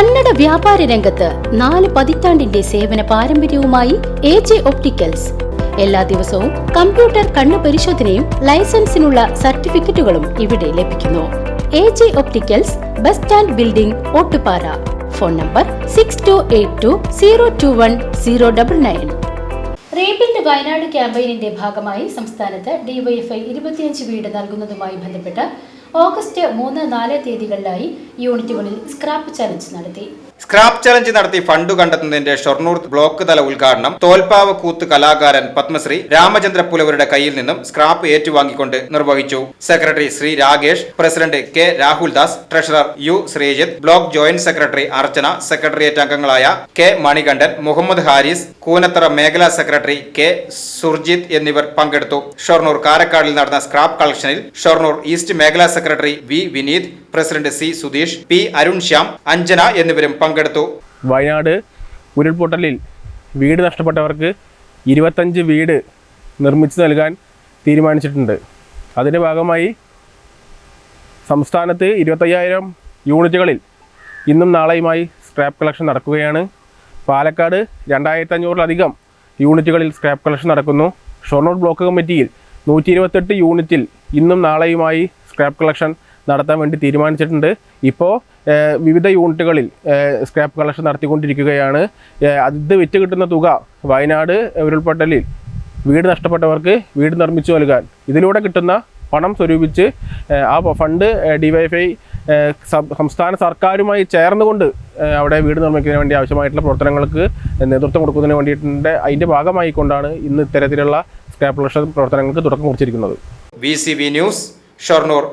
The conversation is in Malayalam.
കന്നഡ വ്യാപാര രംഗത്ത് നാല് പതിറ്റാണ്ടിന്റെ സേവന പാരമ്പര്യവുമായി എ ജെ ഒപ്റ്റിക്കൽസ്. എല്ലാ ദിവസവും കമ്പ്യൂട്ടർ കണ്ണു പരിശോധനയും ലൈസൻസിനുള്ള സർട്ടിഫിക്കറ്റുകളും ഇവിടെ ലഭിക്കുന്നു. A J opticals bus stand building Ottupara. Phone number six two eight two zero two one zero double nine rebuild Wayanad ക്യാമ്പയിനിന്റെ ഭാഗമായി സംസ്ഥാനത്ത് ഡിവൈഎഫ്ഐ ഇരുപത്തിയഞ്ച് വീട് നൽകുന്നതുമായി ബന്ധപ്പെട്ട് ഓഗസ്റ്റ് മൂന്ന് നാല് തീയതികളിലായി യൂണിറ്റുകളിൽ സ്ക്രാപ്പ് ചലഞ്ച് നടത്തി. സ്ക്രാപ്പ് ചലഞ്ച് നടത്തി ഫണ്ട് കണ്ടെത്തുന്നതിന്റെ ഷൊർണൂർ ബ്ലോക്ക് തല ഉദ്ഘാടനം തോൽപ്പാവ് കൂത്ത് കലാകാരൻ പത്മശ്രീ രാമചന്ദ്ര പുലവരുടെ കയ്യിൽ നിന്നും സ്ക്രാപ്പ് ഏറ്റുവാങ്ങിക്കൊണ്ട് നിർവഹിച്ചു. Secretary Shri Rakesh president K Rahuldas treasurer U Sreejith block joint secretary Archana secretariat അംഗങ്ങളായ കെ മണികണ്ഠൻ മുഹമ്മദ് ഹാരിസ് കൂനത്തറ മേഖലാ സെക്രട്ടറി കെ സുർജിത്ത് എന്നിവർ പങ്കെടുത്തു. ഷൊർണൂർ കാരക്കാടിൽ നടന്ന സ്ക്രാപ്പ് കളക്ഷനിൽ ഷൊർണൂർ ഈസ്റ്റ് മേഖലാ secretary V Vineeth president C Sudheesh P Arun Shyam Anjana എന്നിവരും പങ്കെടുത്തു. വയനാട് ഉരുൾപൊട്ടലിൽ വീട് നഷ്ടപ്പെട്ടവർക്ക് ഇരുപത്തഞ്ച് വീട് നിർമ്മിച്ചു നൽകാൻ തീരുമാനിച്ചിട്ടുണ്ട്. അതിന്റെ ഭാഗമായി സംസ്ഥാനത്ത് ഇരുപത്തയ്യായിരം യൂണിറ്റുകളിൽ ഇന്നും നാളെയുമായി സ്ക്രാപ്പ് കളക്ഷൻ നടക്കുകയാണ്. പാലക്കാട് രണ്ടായിരത്തി അഞ്ഞൂറിലധികം യൂണിറ്റുകളിൽ സ്ക്രാപ്പ് കളക്ഷൻ നടക്കുന്നു. ഷൊർണൂർ ബ്ലോക്ക് കമ്മിറ്റിയിൽ നൂറ്റി ഇരുപത്തെട്ട് യൂണിറ്റിൽ ഇന്നും നാളെയുമായി സ്ക്രാപ്പ് കളക്ഷൻ നടത്താൻ വേണ്ടി തീരുമാനിച്ചിട്ടുണ്ട്. ഇപ്പോൾ വിവിധ യൂണിറ്റുകളിൽ സ്ക്രാപ്പ് കളക്ഷൻ നടത്തിക്കൊണ്ടിരിക്കുകയാണ്. അത് വിറ്റ് കിട്ടുന്ന തുക വയനാട് ഉരുൾപൊട്ടലിൽ വീട് നഷ്ടപ്പെട്ടവർക്ക് വീട് നിർമ്മിച്ചു നൽകാൻ ഇതിലൂടെ കിട്ടുന്ന പണം സ്വരൂപിച്ച് ആ ഫണ്ട് ഡി ഡിവൈഫൈ സംസ്ഥാന സർക്കാരുമായി ചേർന്നുകൊണ്ട് അവിടെ വീട് നിർമ്മിക്കുന്നതിന് വേണ്ടി ആവശ്യമായിട്ടുള്ള പ്രവർത്തനങ്ങൾക്ക് നേതൃത്വം കൊടുക്കുന്നതിന് വേണ്ടിയിട്ടുണ്ട്. അതിന്റെ ഭാഗമായിക്കൊണ്ടാണ് ഇന്ന് ഇത്തരത്തിലുള്ള സ്ക്രാപ്പ് കളക്ഷൻ പ്രവർത്തനങ്ങൾക്ക് തുടക്കം കുറിച്ചിരിക്കുന്നത്. V news Shoranur.